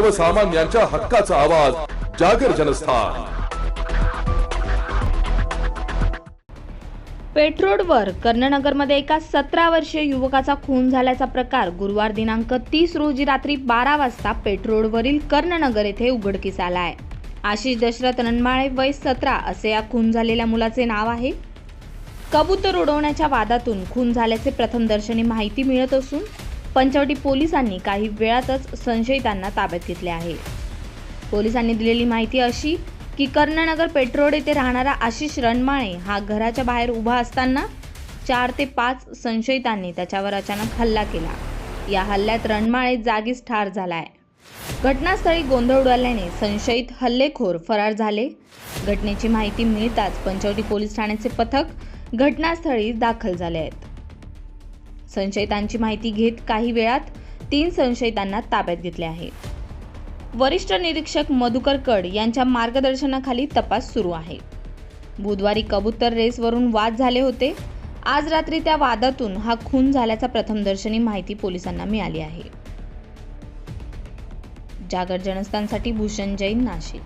सर्वसामान्यांच्या हक्काचा आवाज जागर जनस्थान. पेट्रोडवर कर्णनगरमध्ये एका सतरा वर्षीय युवकाचा खून झाल्याचा प्रकार गुरुवार दिनांक तीस रोजी रात्री बारा वाजता पेट्रोडवरील कर्णनगर येथे उघडकीस आला आहे आशिष दशरथ रणमाळे वय सतरा असे या खून झालेल्या मुलाचे नाव आहे. कबूतर उडवण्याच्या वादातून खून झाल्याचे प्रथमदर्शनी माहिती मिळत असून पंचवटी पोलिसांनी काही वेळातच संशयितांना ताब्यात घेतले आहे. पोलिसांनी दिलेली माहिती अशी की कर्णनगर पेट्रोड येथे राहणारा आशिष रणमाळे हा घराच्या बाहेर उभा असताना चार ते पाच संशयितांनी त्याच्यावर अचानक हल्ला केला. या हल्ल्यात रणमाळे जागीच ठार झालाय. घटनास्थळी गोंधळ उडाल्याने संशयित हल्लेखोर फरार झाले. घटनेची माहिती मिळताच पंचवटी पोलीस ठाण्याचे पथक घटनास्थळी दाखल झाले आहेत. संशयितांची माहिती घेत काही वेळात तीन संशयितांना ताब्यात घेतले आहे. वरिष्ठ निरीक्षक मधुकर कड यांच्या मार्गदर्शनाखाली तपास सुरू आहे. बुधवारी कबूतर रेसवरून वाद झाले होते. आज रात्री त्या वादातून हा खून झाल्याचा प्रथमदर्शनी माहिती पोलिसांना मिळाली आहे. जागर जनस्थानसाठी भूषण जैन नाशिक.